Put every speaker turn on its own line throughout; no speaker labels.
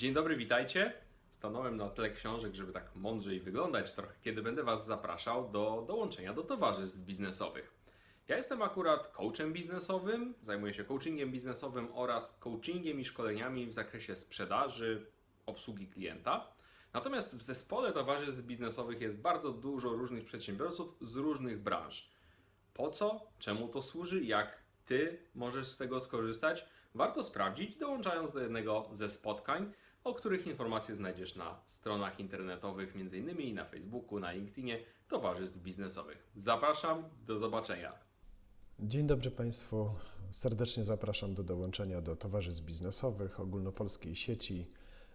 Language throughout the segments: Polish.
Dzień dobry, witajcie. Stanąłem na tle książek, żeby tak mądrzej wyglądać trochę, kiedy będę Was zapraszał do dołączenia do towarzystw biznesowych. Ja jestem akurat coachem biznesowym, zajmuję się coachingiem biznesowym oraz coachingiem i szkoleniami w zakresie sprzedaży, obsługi klienta. Natomiast w zespole towarzystw biznesowych jest bardzo dużo różnych przedsiębiorców z różnych branż. Po co, czemu to służy, jak Ty możesz z tego skorzystać, warto sprawdzić, dołączając do jednego ze spotkań, o których informacje znajdziesz na stronach internetowych, m.in. na Facebooku, na LinkedInie Towarzystw Biznesowych. Zapraszam, do zobaczenia.
Dzień dobry Państwu. Serdecznie zapraszam do dołączenia do towarzystw biznesowych ogólnopolskiej sieci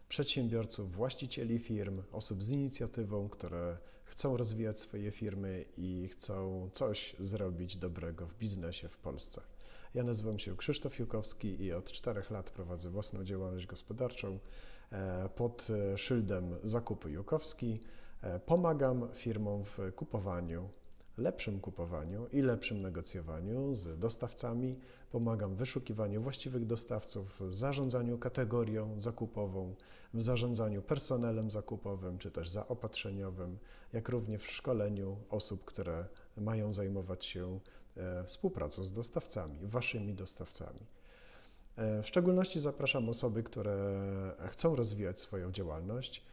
przedsiębiorców, właścicieli firm, osób z inicjatywą, które chcą rozwijać swoje firmy i chcą coś zrobić dobrego w biznesie w Polsce. Ja nazywam się Krzysztof Jukowski i od czterech lat prowadzę własną działalność gospodarczą pod e, szyldem Zakupy Jukowski. E, Pomagam firmom w kupowaniu, lepszym kupowaniu i lepszym negocjowaniu z dostawcami. Pomagam w wyszukiwaniu właściwych dostawców, w zarządzaniu kategorią zakupową, w zarządzaniu personelem zakupowym czy też zaopatrzeniowym, jak również w szkoleniu osób, które mają zajmować się e, współpracą z dostawcami, waszymi dostawcami. E, W szczególności zapraszam osoby, które chcą rozwijać swoją działalność,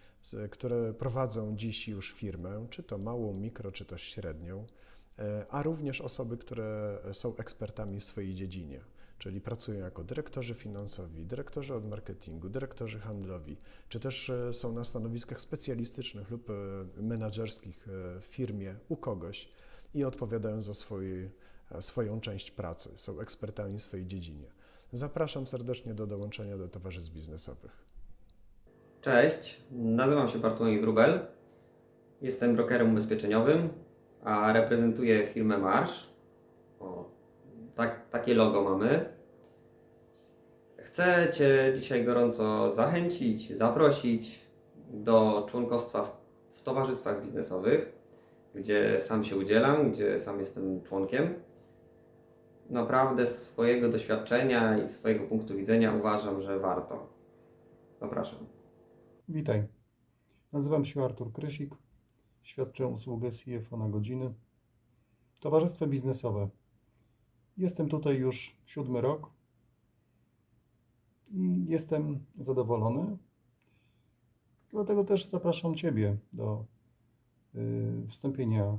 które prowadzą dziś już firmę, czy to małą, mikro, czy też średnią, e, a również osoby, które są ekspertami w swojej dziedzinie, czyli pracują jako dyrektorzy finansowi, dyrektorzy od marketingu, dyrektorzy handlowi, czy też e, są na stanowiskach specjalistycznych lub menedżerskich w firmie u kogoś i odpowiadają za swój, swoją część pracy, są ekspertami w swojej dziedzinie. Zapraszam serdecznie do dołączenia do towarzystw biznesowych.
Cześć, nazywam się Bartłomiej Wróbel. Jestem brokerem ubezpieczeniowym, a reprezentuję firmę Marsz. O, tak, takie logo mamy. Chcę Cię dzisiaj gorąco zachęcić, zaprosić do członkostwa w towarzystwach biznesowych, gdzie sam się udzielam, gdzie sam jestem członkiem. Naprawdę z swojego doświadczenia i swojego punktu widzenia uważam, że warto. Zapraszam.
Witaj. Nazywam się Artur Krysik. Świadczę usługę CFO na godziny. Towarzystwo biznesowe. Jestem tutaj już siódmy rok i jestem zadowolony. Dlatego też zapraszam Ciebie do y, wstąpienia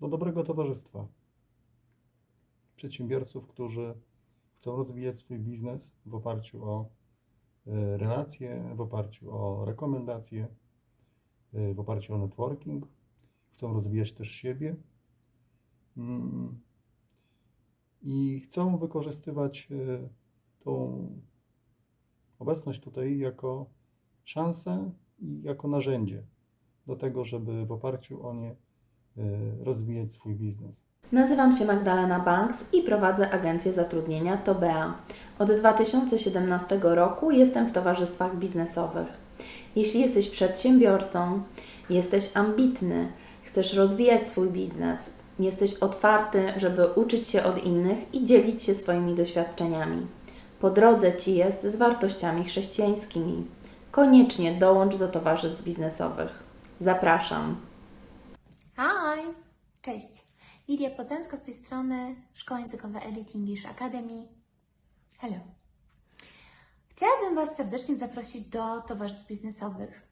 do dobrego towarzystwa. Przedsiębiorców, którzy chcą rozwijać swój biznes w oparciu o y, relacje, w oparciu o rekomendacje, y, w oparciu o networking. Chcą rozwijać też siebie Mm. i chcą wykorzystywać y, tą obecność tutaj jako szansę i jako narzędzie do tego, żeby w oparciu o nie rozwijać swój biznes.
Nazywam się Magdalena Banks i prowadzę agencję zatrudnienia Tobea. Od 2017 roku jestem w towarzystwach biznesowych. Jeśli jesteś przedsiębiorcą, jesteś ambitny, chcesz rozwijać swój biznes, jesteś otwarty, żeby uczyć się od innych i dzielić się swoimi doświadczeniami. Po drodze Ci jest z wartościami chrześcijańskimi. Koniecznie dołącz do towarzystw biznesowych. Zapraszam.
Hi! Cześć! Lidia Podzemska z tej strony, Szkoła Językowa Elite English Academy. Hello! Chciałabym Was serdecznie zaprosić do towarzystw biznesowych.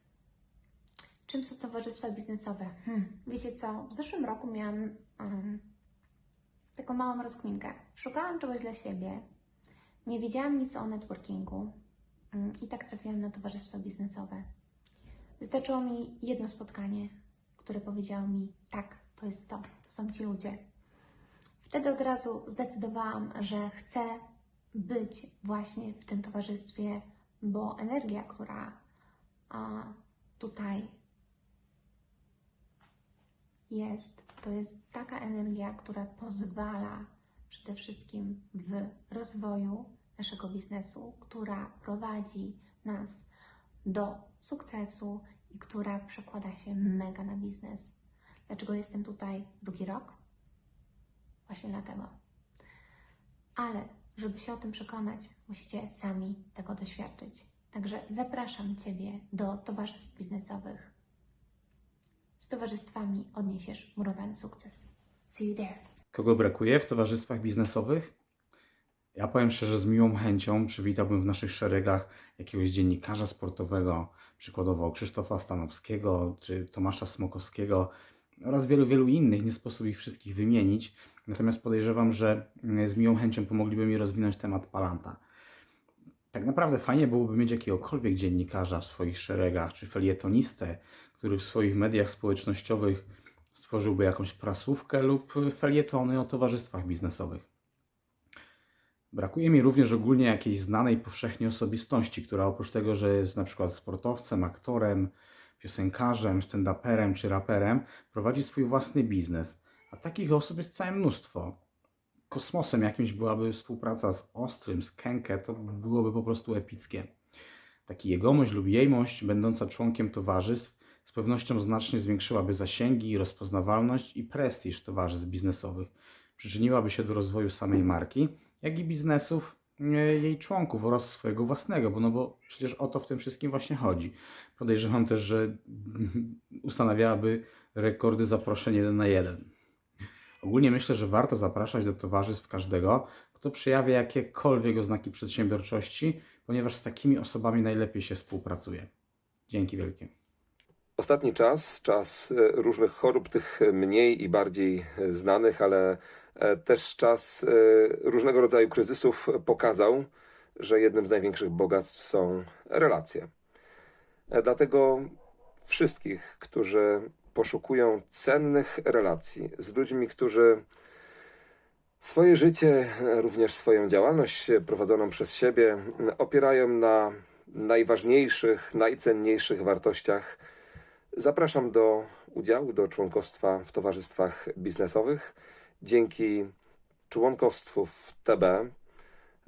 Czym są towarzystwa biznesowe? Hmm, wiecie co? W zeszłym roku miałam um, taką małą rozkminkę. Szukałam czegoś dla siebie, nie wiedziałam nic o networkingu um, i tak trafiłam na towarzystwa biznesowe. Wystarczyło mi jedno spotkanie, które powiedziało mi, tak, to jest to są ci ludzie. Wtedy od razu zdecydowałam, że chcę być właśnie w tym towarzystwie, bo energia, która tutaj jest, to jest taka energia, która pozwala przede wszystkim w rozwoju naszego biznesu, która prowadzi nas do sukcesu i która przekłada się mega na biznes. Dlaczego jestem tutaj drugi rok? Właśnie dlatego. Ale żeby się o tym przekonać, musicie sami tego doświadczyć. Także zapraszam Ciebie do towarzystw biznesowych. Z towarzystwami odniesiesz murowany sukces. See you there.
Kogo brakuje w towarzystwach biznesowych? Ja powiem szczerze, z miłą chęcią przywitałbym w naszych szeregach jakiegoś dziennikarza sportowego, przykładowo Krzysztofa Stanowskiego czy Tomasza Smokowskiego oraz wielu, wielu innych. Nie sposób ich wszystkich wymienić, natomiast podejrzewam, że mm, z miłą chęcią pomogliby mi rozwinąć temat Palanta. Tak naprawdę fajnie byłoby mieć jakiegokolwiek dziennikarza w swoich szeregach, czy felietonistę, który w swoich mediach społecznościowych stworzyłby jakąś prasówkę lub felietony o towarzystwach biznesowych. Brakuje mi również ogólnie jakiejś znanej powszechnie osobistości, która oprócz tego, że jest na przykład sportowcem, aktorem, piosenkarzem, stand-uperem czy raperem, prowadzi swój własny biznes. A takich osób jest całe mnóstwo. Kosmosem jakimś byłaby współpraca z Ostrym, z Kenke, to byłoby po prostu epickie. Taki jegomość lub jejmość, będąca członkiem towarzystw, z pewnością znacznie zwiększyłaby zasięgi, rozpoznawalność i prestiż towarzystw biznesowych. Przyczyniłaby się do rozwoju samej marki, jak i biznesów jej członków oraz swojego własnego, bo, no bo przecież o to w tym wszystkim właśnie chodzi. Podejrzewam też, że ustanawiałaby rekordy zaproszeń jeden na jeden. Ogólnie myślę, że warto zapraszać do towarzystw każdego, kto przejawia jakiekolwiek oznaki przedsiębiorczości, ponieważ z takimi osobami najlepiej się współpracuje. Dzięki wielkie.
Ostatni czas, czas e, różnych chorób, tych mniej i bardziej e, znanych, ale e, też czas e, różnego rodzaju kryzysów pokazał, że jednym z największych bogactw są relacje. E, Dlatego wszystkich, którzy poszukują cennych relacji z ludźmi, którzy swoje życie, e, również swoją działalność e, prowadzoną przez siebie, opierają na najważniejszych, najcenniejszych wartościach, Zapraszam do udziału, do członkostwa w towarzystwach biznesowych. Dzięki członkowstwu w TB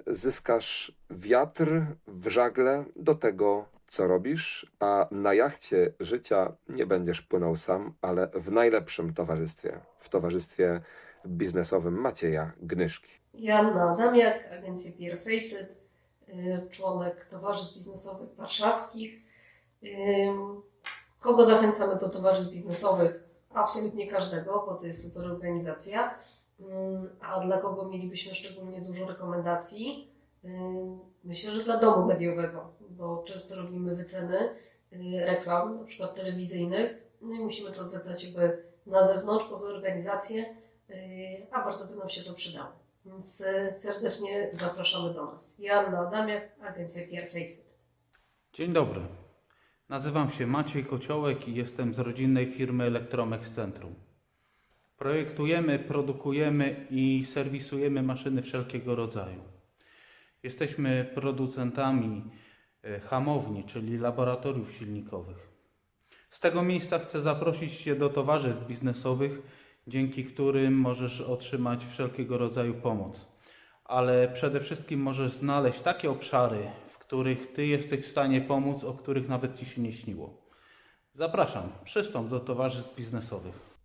zyskasz wiatr w żagle do tego, co robisz, a na jachcie życia nie będziesz płynął sam, ale w najlepszym towarzystwie, w towarzystwie biznesowym Macieja Gnyszki.
Joanna Adamiak, agencja PR Faceit, y, członek towarzystw biznesowych warszawskich. Ym, Kogo zachęcamy do towarzystw biznesowych? Absolutnie każdego, bo to jest super organizacja. Ym, A dla kogo mielibyśmy szczególnie dużo rekomendacji? Ym, Myślę, że dla domu mediowego, bo często robimy wyceny y, reklam, na przykład telewizyjnych, no i musimy to zlecać jakby na zewnątrz, poza organizację, y, a bardzo by nam się to przydało. Więc y, serdecznie zapraszamy do nas. Joanna Adamiak, agencja PR Faceit.
Dzień dobry. Nazywam się Maciej Kociołek i jestem z rodzinnej firmy Elektromex Centrum. Projektujemy, produkujemy i serwisujemy maszyny wszelkiego rodzaju. Jesteśmy producentami e, hamowni, czyli laboratoriów silnikowych. Z tego miejsca chcę zaprosić Cię do towarzystw biznesowych, dzięki którym możesz otrzymać wszelkiego rodzaju pomoc. Ale przede wszystkim możesz znaleźć takie obszary, których Ty jesteś w stanie pomóc, o których nawet Ci się nie śniło. Zapraszam, przystąp do towarzystw biznesowych.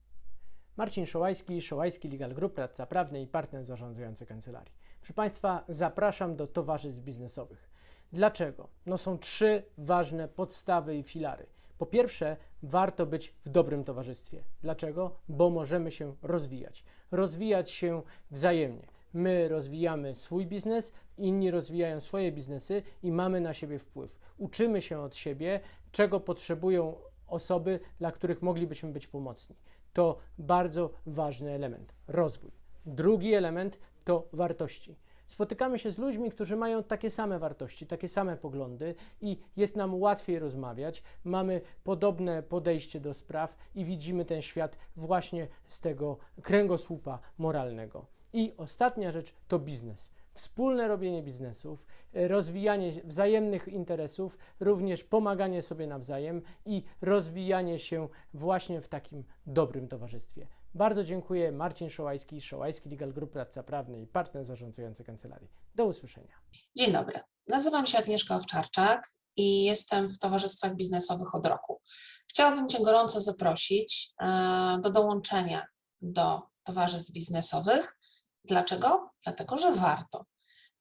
Marcin Szołajski, Szołajski Legal Group, radca prawny i partner zarządzający kancelarii. Proszę Państwa, zapraszam do towarzystw biznesowych. Dlaczego? No są trzy ważne podstawy i filary. Po pierwsze, warto być w dobrym towarzystwie. Dlaczego? Bo możemy się rozwijać. Rozwijać się wzajemnie. My rozwijamy swój biznes, inni rozwijają swoje biznesy i mamy na siebie wpływ. Uczymy się od siebie, czego potrzebują osoby, dla których moglibyśmy być pomocni. To bardzo ważny element rozwój. Drugi element to wartości. Spotykamy się z ludźmi, którzy mają takie same wartości, takie same poglądy i jest nam łatwiej rozmawiać. Mamy podobne podejście do spraw i widzimy ten świat właśnie z tego kręgosłupa moralnego. I ostatnia rzecz to biznes. Wspólne robienie biznesów, e, rozwijanie wzajemnych interesów, również pomaganie sobie nawzajem i rozwijanie się właśnie w takim dobrym towarzystwie. Bardzo dziękuję. Marcin Szołajski, Szołajski Legal Group, radca prawny i partner zarządzający kancelarii. Do usłyszenia.
Dzień dobry. Nazywam się Agnieszka Owczarczak i jestem w towarzystwach biznesowych od roku. Chciałabym Cię gorąco zaprosić e, do dołączenia do towarzystw biznesowych. Dlaczego? Dlatego, że warto.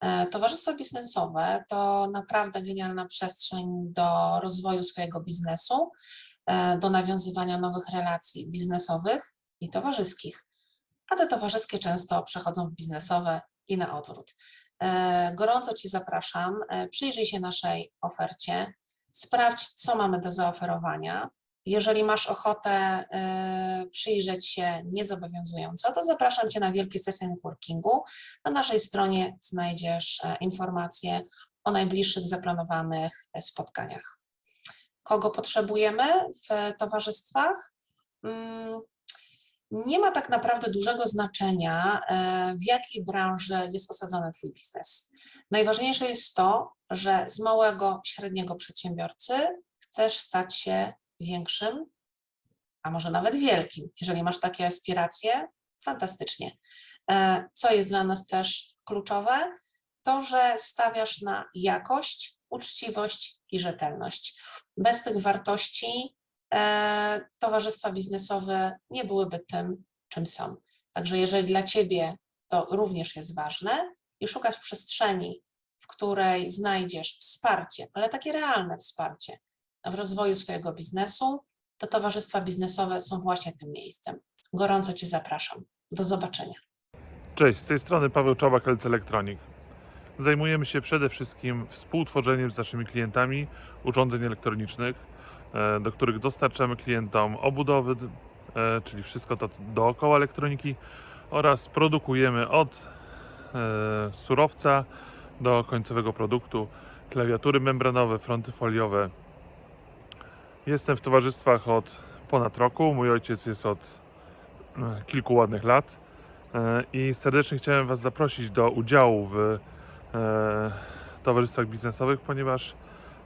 E, Towarzystwa biznesowe to naprawdę genialna przestrzeń do rozwoju swojego biznesu, e, do nawiązywania nowych relacji biznesowych i towarzyskich, a te towarzyskie często przechodzą w biznesowe i na odwrót. E, Gorąco Cię zapraszam, przyjrzyj się naszej ofercie, sprawdź, co mamy do zaoferowania. Jeżeli masz ochotę e, przyjrzeć się niezobowiązująco, to zapraszam Cię na wielkie sesje networkingu. Na naszej stronie znajdziesz e, informacje o najbliższych zaplanowanych e, spotkaniach. Kogo potrzebujemy w towarzystwach? Mm, Nie ma tak naprawdę dużego znaczenia, e, w jakiej branży jest osadzony Twój biznes. Najważniejsze jest to, że z małego, średniego przedsiębiorcy chcesz stać się większym, a może nawet wielkim. Jeżeli masz takie aspiracje, fantastycznie. E, Co jest dla nas też kluczowe, to, że stawiasz na jakość, uczciwość i rzetelność. Bez tych wartości e, towarzystwa biznesowe nie byłyby tym, czym są. Także jeżeli dla Ciebie to również jest ważne i szukasz przestrzeni, w której znajdziesz wsparcie, ale takie realne wsparcie w rozwoju swojego biznesu, to towarzystwa biznesowe są właśnie tym miejscem. Gorąco Cię zapraszam. Do zobaczenia.
Cześć, z tej strony Paweł Czabak, LC Electronic. Zajmujemy się przede wszystkim współtworzeniem z naszymi klientami urządzeń elektronicznych, e, do których dostarczamy klientom obudowy, e, czyli wszystko to dookoła elektroniki oraz produkujemy od e, surowca do końcowego produktu, klawiatury membranowe, fronty foliowe. Jestem w towarzystwach od ponad roku, mój ojciec jest od e, kilku ładnych lat. E, I serdecznie chciałem Was zaprosić do udziału w e, towarzystwach biznesowych, ponieważ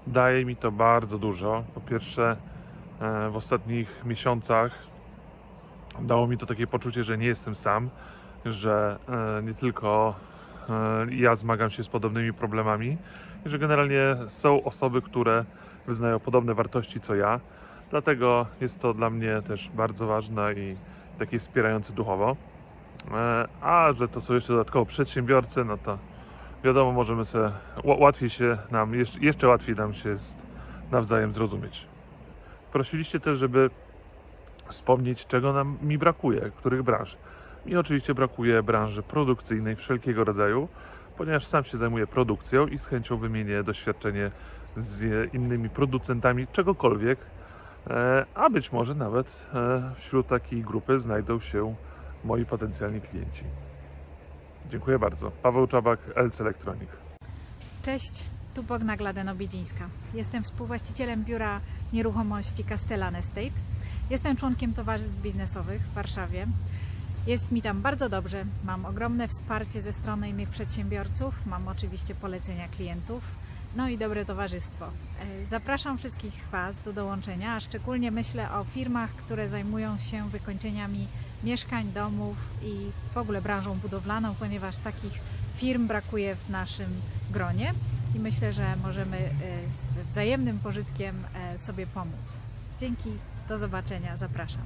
daje mi to bardzo dużo. Po pierwsze, w ostatnich miesiącach dało mi to takie poczucie, że nie jestem sam, że nie tylko ja zmagam się z podobnymi problemami i że generalnie są osoby, które wyznają podobne wartości co ja. Dlatego jest to dla mnie też bardzo ważne i takie wspierające duchowo. E, A że to są jeszcze dodatkowo przedsiębiorcy, no to wiadomo, możemy sobie ła- łatwiej się nam, jeszcze, łatwiej nam się nawzajem zrozumieć. Prosiliście też, żeby wspomnieć, czego nam mi brakuje, których branż. Mi oczywiście brakuje branży produkcyjnej wszelkiego rodzaju, ponieważ sam się zajmuję produkcją i z chęcią wymienię doświadczenie z innymi producentami czegokolwiek, e, a być może nawet e, wśród takiej grupy znajdą się moi potencjalni klienci. Dziękuję bardzo. Paweł Czabak, LC Electronic.
Cześć, tu Bogna Gladeno-Biedzińska. Jestem współwłaścicielem biura nieruchomości Castellan Estate. Jestem członkiem towarzystw biznesowych w Warszawie. Jest mi tam bardzo dobrze. Mam ogromne wsparcie ze strony innych przedsiębiorców. Mam oczywiście polecenia klientów. No i dobre towarzystwo. E, Zapraszam wszystkich Was do dołączenia, a szczególnie myślę o firmach, które zajmują się wykończeniami mieszkań, domów i w ogóle branżą budowlaną, ponieważ takich firm brakuje w naszym gronie i myślę, że możemy e, z wzajemnym pożytkiem e, sobie pomóc. Dzięki, do zobaczenia, zapraszam.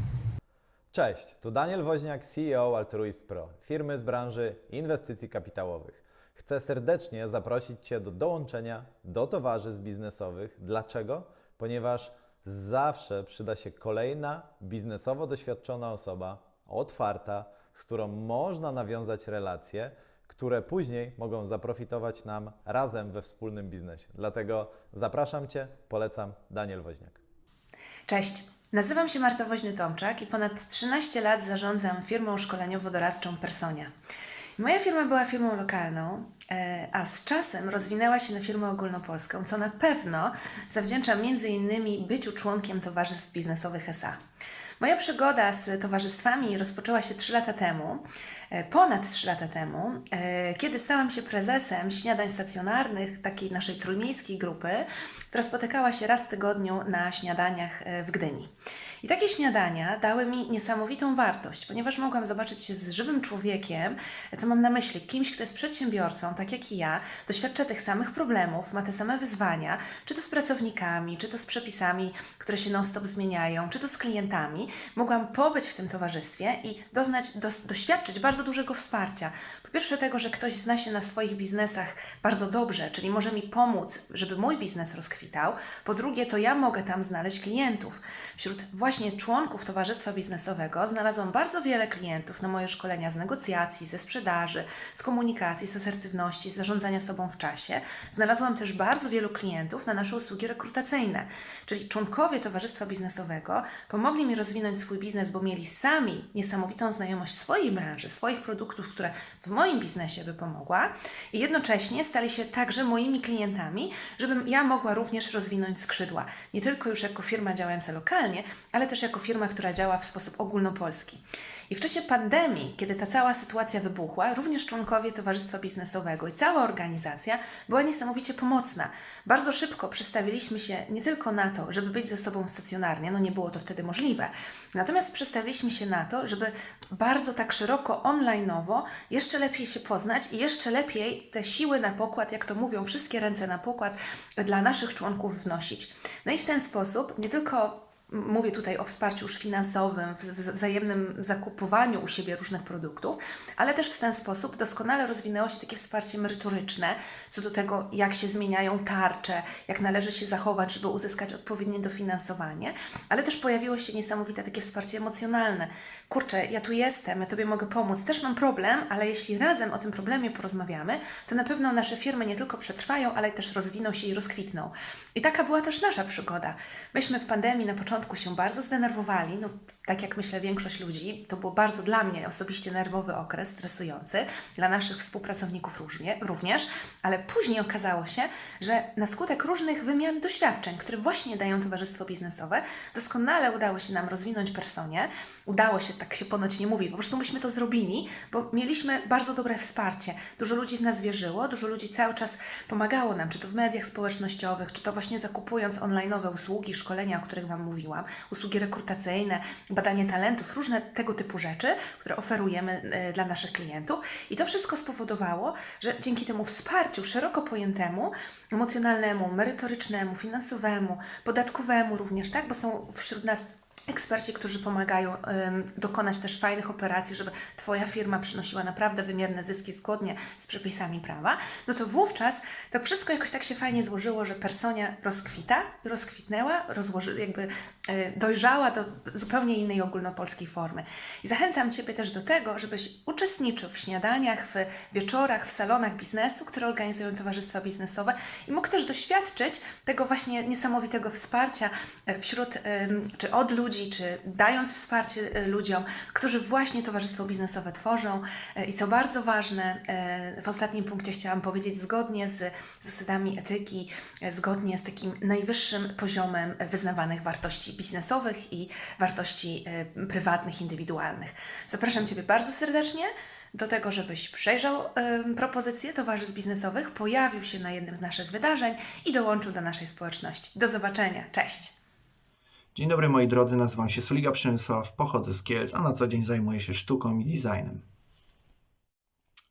Cześć, tu Daniel Woźniak, CEO Altruist Pro, firmy z branży inwestycji kapitałowych. Chcę serdecznie zaprosić Cię do dołączenia do towarzystw biznesowych. Dlaczego? Ponieważ zawsze przyda się kolejna biznesowo doświadczona osoba, otwarta, z którą można nawiązać relacje, które później mogą zaprofitować nam razem we wspólnym biznesie. Dlatego zapraszam Cię, polecam Daniel Woźniak.
Cześć, nazywam się Marta Woźny-Tomczak i ponad 13 lat zarządzam firmą szkoleniowo-doradczą Personia. Moja firma była firmą lokalną, e, a z czasem rozwinęła się na firmę ogólnopolską, co na pewno zawdzięczam innymi byciu członkiem towarzystw biznesowych SA. Moja przygoda z towarzystwami rozpoczęła się 3 lata temu, e, ponad 3 lata temu, e, kiedy stałam się prezesem śniadań stacjonarnych, takiej naszej trójmiejskiej grupy, która spotykała się raz w tygodniu na śniadaniach w Gdyni.
I takie śniadania dały mi niesamowitą wartość, ponieważ mogłam zobaczyć się z żywym człowiekiem, co mam na myśli, kimś, kto jest przedsiębiorcą, tak jak i ja, doświadcza tych samych problemów, ma te same wyzwania, czy to z pracownikami, czy to z przepisami, które się non-stop zmieniają, czy to z klientami. Mogłam pobyć w tym towarzystwie i doznać, dos, doświadczyć bardzo dużego wsparcia. Po pierwsze tego, że ktoś zna się na swoich biznesach bardzo dobrze, czyli może mi pomóc, żeby mój biznes rozkwitał. Po drugie, to ja mogę tam znaleźć klientów. Wśród właśnie członków towarzystwa biznesowego znalazłam bardzo wiele klientów na moje szkolenia z negocjacji, ze sprzedaży, z komunikacji, z asertywności, z zarządzania sobą w czasie. Znalazłam też bardzo wielu klientów na nasze usługi rekrutacyjne. Czyli członkowie towarzystwa biznesowego pomogli mi rozwinąć swój biznes, bo mieli sami niesamowitą znajomość swojej branży, swoich produktów, które w moim biznesie by pomogła i jednocześnie stali się także moimi klientami, żebym ja mogła również rozwinąć skrzydła. Nie tylko już jako firma działająca lokalnie, ale też jako firma, która działa w sposób ogólnopolski. I w czasie pandemii, kiedy ta cała sytuacja wybuchła, również członkowie Towarzystwa Biznesowego i cała organizacja była niesamowicie pomocna. Bardzo szybko przestawiliśmy się nie tylko na to, żeby być ze sobą stacjonarnie, no nie było to wtedy możliwe, natomiast przestawiliśmy się na to, żeby bardzo tak szeroko onlineowo jeszcze lepiej się poznać i jeszcze lepiej te siły na pokład, jak to mówią, wszystkie ręce na pokład dla naszych członków wnosić. No i w ten sposób nie tylko Mówię tutaj o wsparciu już finansowym, wzajemnym zakupowaniu u siebie różnych produktów, ale też w ten sposób doskonale rozwinęło się takie wsparcie merytoryczne co do tego, jak się zmieniają tarcze, jak należy się zachować, żeby uzyskać odpowiednie dofinansowanie, ale też pojawiło się niesamowite takie wsparcie emocjonalne. Kurczę, ja tu jestem, ja Tobie mogę pomóc, też mam problem, ale jeśli razem o tym problemie porozmawiamy, to na pewno nasze firmy nie tylko przetrwają, ale też rozwiną się i rozkwitną. I taka była też nasza przygoda. Myśmy w pandemii na początku się bardzo zdenerwowali, no tak jak myślę większość ludzi, to był bardzo dla mnie osobiście nerwowy okres, stresujący, dla naszych współpracowników różnie, również, ale później okazało się, że na skutek różnych wymian doświadczeń, które właśnie dają towarzystwo biznesowe, doskonale udało się nam rozwinąć personę, udało się, tak się ponoć nie mówi, po prostu myśmy to zrobili, bo mieliśmy bardzo dobre wsparcie. Dużo ludzi w nas wierzyło, dużo ludzi cały czas pomagało nam, czy to w mediach społecznościowych, czy to właśnie zakupując online'owe usługi, szkolenia, o których Wam mówiłam, usługi rekrutacyjne, badanie talentów, różne tego typu rzeczy, które oferujemy e, dla naszych klientów. I to wszystko spowodowało, że dzięki temu wsparciu szeroko pojętemu, emocjonalnemu, merytorycznemu, finansowemu, podatkowemu również, tak, bo są wśród nas eksperci, którzy pomagają dokonać też fajnych operacji, żeby Twoja firma przynosiła naprawdę wymierne zyski zgodnie z przepisami prawa, no to wówczas to wszystko jakoś tak się fajnie złożyło, że personia rozkwita, rozkwitnęła, rozłoży, jakby y, dojrzała do zupełnie innej ogólnopolskiej formy. I zachęcam Ciebie też do tego, żebyś uczestniczył w śniadaniach, w wieczorach, w salonach biznesu, które organizują towarzystwa biznesowe i mógł też doświadczyć tego właśnie niesamowitego wsparcia e, wśród, czy od ludzi, czy dając wsparcie e, ludziom, którzy właśnie towarzystwo biznesowe tworzą. E, I co bardzo ważne, e, w ostatnim punkcie chciałam powiedzieć, zgodnie z zasadami etyki, zgodnie z takim najwyższym poziomem wyznawanych wartości biznesowych i wartości prywatnych, indywidualnych. Zapraszam Ciebie bardzo serdecznie do tego, żebyś przejrzał em, propozycje towarzystw biznesowych, pojawił się na jednym z naszych wydarzeń i dołączył do naszej społeczności. Do zobaczenia. Cześć!
Dzień dobry moi drodzy, nazywam się Soliga Przemysław, pochodzę z Kielc, a na co dzień zajmuję się sztuką i designem.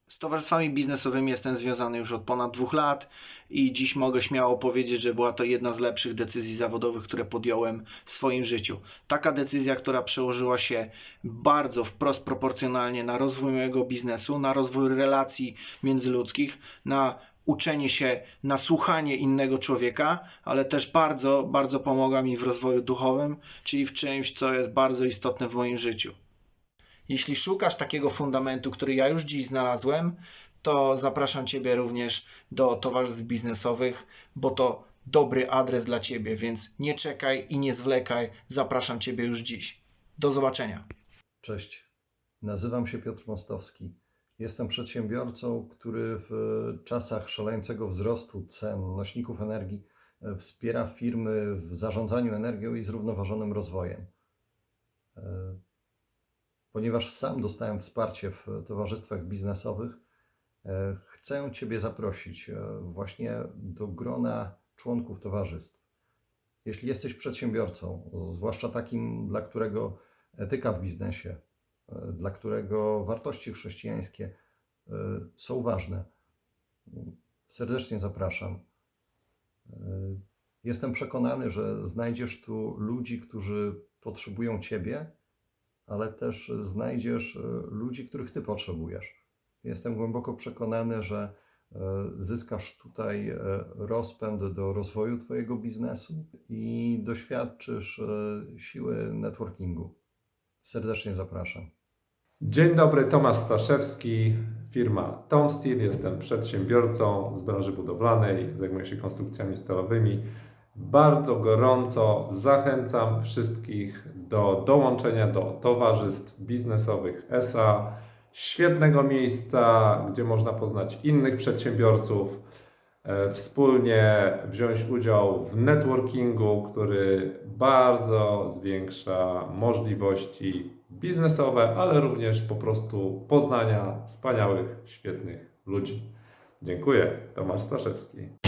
Z towarzystwami biznesowymi jestem związany już od ponad dwóch lat i dziś mogę śmiało powiedzieć, że była to jedna z lepszych decyzji zawodowych, które podjąłem w swoim życiu. Taka decyzja, która przełożyła się bardzo wprost proporcjonalnie na rozwój mojego biznesu, na rozwój relacji międzyludzkich, na uczenie się, na słuchanie innego człowieka, ale też bardzo, bardzo pomogła mi w rozwoju duchowym, czyli w czymś, co jest bardzo istotne w moim życiu. Jeśli szukasz takiego fundamentu, który ja już dziś znalazłem, to zapraszam Ciebie również do towarzystw biznesowych, bo to dobry adres dla Ciebie, więc nie czekaj i nie zwlekaj. Zapraszam Ciebie już dziś. Do zobaczenia.
Cześć, nazywam się Piotr Mostowski. Jestem przedsiębiorcą, który w czasach szalejącego wzrostu cen nośników energii e, wspiera firmy w zarządzaniu energią i zrównoważonym rozwojem. E, Ponieważ sam dostałem wsparcie w towarzystwach biznesowych, e, chcę Ciebie zaprosić właśnie do grona członków towarzystw.
Jeśli jesteś przedsiębiorcą, zwłaszcza takim, dla którego etyka w biznesie, dla którego wartości chrześcijańskie e, są ważne, serdecznie zapraszam. E, Jestem przekonany, że znajdziesz tu ludzi, którzy potrzebują Ciebie, ale też znajdziesz e, ludzi, których Ty potrzebujesz. Jestem głęboko przekonany, że zyskasz tutaj rozpęd do rozwoju Twojego biznesu i doświadczysz siły networkingu. Serdecznie zapraszam.
Dzień dobry, Tomasz Staszewski, firma Tom Steel. Jestem przedsiębiorcą z branży budowlanej, zajmuję się konstrukcjami stalowymi. Bardzo gorąco zachęcam wszystkich do dołączenia do towarzystw biznesowych SA. Świetnego miejsca, gdzie można poznać innych przedsiębiorców, e, wspólnie wziąć udział w networkingu, który bardzo zwiększa możliwości biznesowe, ale również po prostu poznania wspaniałych, świetnych ludzi. Dziękuję. Tomasz Staszewski.